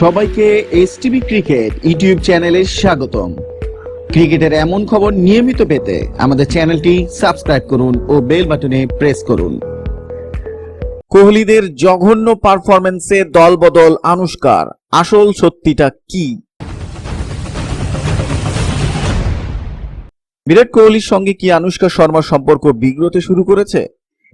সবাইকে S TV cricket YouTube চ্যানেলে স্বাগতম। ক্রিকেটের এমন খবর নিয়মিত পেতে আমাদের চ্যানেলটি সাবস্ক্রাইব করুন ও বেল বাটনে প্রেস করুন। কোহলিদের জঘন্য পারফরমেন্সে দলবদল আনুষ্কার, আসল সত্যিটা কি? বিরাট কোহলির সঙ্গে কি আনুষ্কা শর্মার সম্পর্ক বিগ্রতে শুরু করেছে?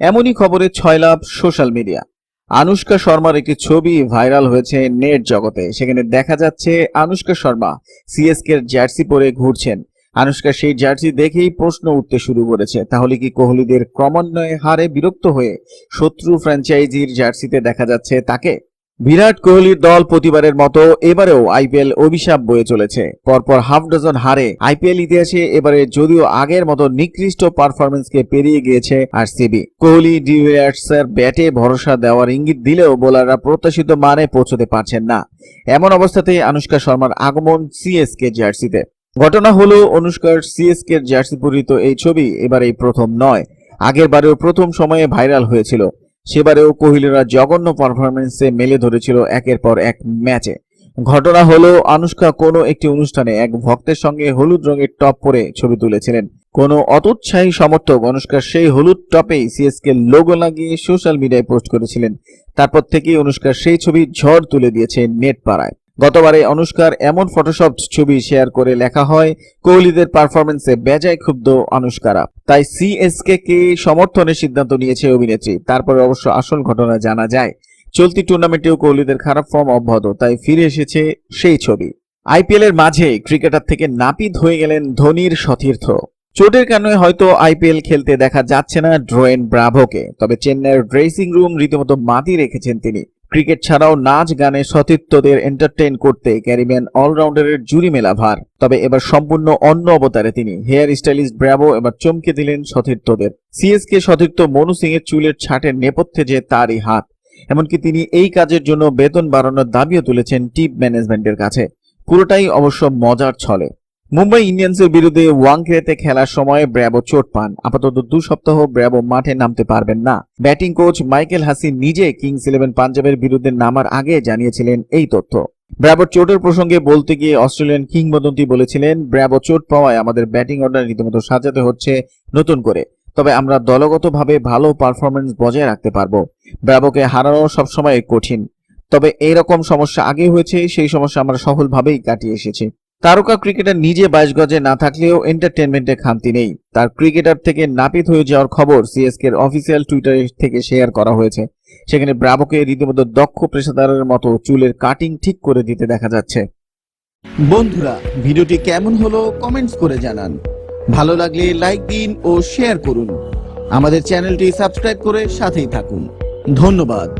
এমনই খবরে ছয় লাভ সোশ্যাল মিডিয়া। আনুষ্কা শর্মার একটি ছবি ভাইরাল হয়েছে নেট জগতে। সেখানে দেখা যাচ্ছে আনুষ্কা শর্মা সিএসকে জার্সি পরে ঘুরছেন। আনুষ্কা সেই জার্সি দেখেই প্রশ্ন উঠতে শুরু করেছে, তাহলে কি কোহলিদের ক্রমান্বয়ে হারে বিরক্ত হয়ে শত্রু ফ্র্যাঞ্চাইজির জার্সিতে দেখা যাচ্ছে তাকে? বিরাট কোহলির দল প্রতিবারের মতো এবারেও আইপিএল অভিশাপ বয়ে চলেছে। পরপর হাফ ডজন হারে আইপিএল ইতিহাসে এবারে যদিও আগের মতো নিকৃষ্ট পারফরমেন্সকে পেরিয়ে গিয়েছে আরসিবি। কোহলি ডিভিলিয়ার্স এর ব্যাটে ভরসা দেওয়ার ইঙ্গিত দিলেও বোলাররা প্রত্যাশিত মানে পৌঁছতে পারছেন না। এমন অবস্থাতেই আনুষ্কা শর্মার আগমন সিএসকে জার্সিতে। ঘটনা হলো, অনুষ্কার সিএসকে জার্সি পরিহিত এই ছবি এবার এই প্রথম নয়। আগের বারেও প্রথম সময়ে ভাইরাল হয়েছিল। সেবারেও কোহলিরা জঘন্য পারফরমেন্সে মেলে ধরেছিল একের পর এক ম্যাচে। ঘটনা হলো, আনুষ্কা কোনো একটি অনুষ্ঠানে এক ভক্তের সঙ্গে হলুদ রঙের টপ পরে ছবি তুলেছিলেন। কোনো অতুৎসাহী সমর্থক অনুষ্কার সেই হলুদ টপেই সিএসকে লোগো লাগিয়ে সোশ্যাল মিডিয়ায় পোস্ট করেছিলেন। তারপর থেকেই অনুষ্কার সেই ছবি ঝড় তুলে দিয়েছে নেট পাড়ায় গতবারে অনুষ্কার এমন ফটোশপ ছবি শেয়ার করে লেখা হয় কোহলিদের পারফরমেন্সে বেজায় ক্ষুব্ধ অনুষ্কারা। তাই সিএসকে কে সমর্থনের সিদ্ধান্ত নিয়েছে অভিনেত্রী। তারপরে অবশ্য আসল ঘটনা জানা যায়। চলতি টুর্নামেন্টেও কোহলিদের খারাপ ফর্ম অব্যাহত, তাই ফিরে এসেছে সেই ছবি। আইপিএল এর মাঝে ক্রিকেটার থেকে নাপিত হয়ে গেলেন ধোনির সতীর্থ। চোটের কারণে হয়তো আইপিএল খেলতে দেখা যাচ্ছে না ড্রোয়েন ব্রাভোকে তবে চেন্নাইয়ের ড্রেসিং রুম রীতিমতো মাতি রেখেছেন তিনি। ক্রিকেট ছাড়াও নাচ, গানে সতীর্থদের এন্টারটেইন করতে ক্যারিবিয়ান অলরাউন্ডারের জুরি মেলা ভার। তবে এবার সম্পূর্ণ অন্য অবতারে তিনি। হেয়ার স্টাইলিস্ট ব্রাভো এবার চমকে দিলেন সতীর্থদের। সিএসকে সতীর্থ মনু সিং এর চুলের ছাটের নেপথ্যে যে তারই হাত, এমনকি তিনি এই কাজের জন্য বেতন বাড়ানোর দাবিও তুলেছেন টিপ ম্যানেজমেন্টের কাছে। পুরোটাই অবশ্য মজার ছলে। মুম্বাই ইন্ডিয়ান্সের বিরুদ্ধে ওয়াংখেড়েতে খেলার সময় ব্র্যাবো চোট পান। আপাতত দু সপ্তাহ ব্র্যাবো মাঠে নামতে পারবেন না। ব্যাটিং কোচ মাইকেল হাসিন নিজে কিংস ইলেভেন পাঞ্জাবের বিরুদ্ধে নামার আগে জানিয়েছিলেন এই তথ্য। ব্র্যাবোর চোটের প্রসঙ্গে বলতে গিয়ে অস্ট্রেলিয়ান কিংবদন্তি বলেছিলেন, ব্র্যাবো চোট পাওয়ায় আমাদের ব্যাটিং অর্ডার রীতিমতো সাজাতে হচ্ছে নতুন করে। তবে আমরা দলগতভাবে ভালো পারফরমেন্স বজায় রাখতে পারব। ব্র্যাবোকে হারানো সবসময় কঠিন। তবে এরকম সমস্যা আগে হয়েছে, সেই সমস্যা আমরা সফলভাবেই কাটিয়ে এসেছি। তারকা ক্রিকেটার নিজে বাইশ গজে না থাকলেও এন্টারটেনমেন্টে খামতি নেই। তার ক্রিকেটার থেকে নাপিত হয়ে যাওয়ার খবর সিএসকে এর অফিসিয়াল টুইটার থেকে শেয়ার করা হয়েছে। সেখানে ব্রাভোকে রীতিমতো দক্ষ পেশাদারের মতো চুলের কাটিং ঠিক করে দিতে দেখা যাচ্ছে। বন্ধুরা, ভিডিওটি কেমন হলো কমেন্টস করে জানান। ভালো লাগলে লাইক দিন ও শেয়ার করুন। আমাদের চ্যানেলটি সাবস্ক্রাইব করে সাথেই থাকুন। ধন্যবাদ।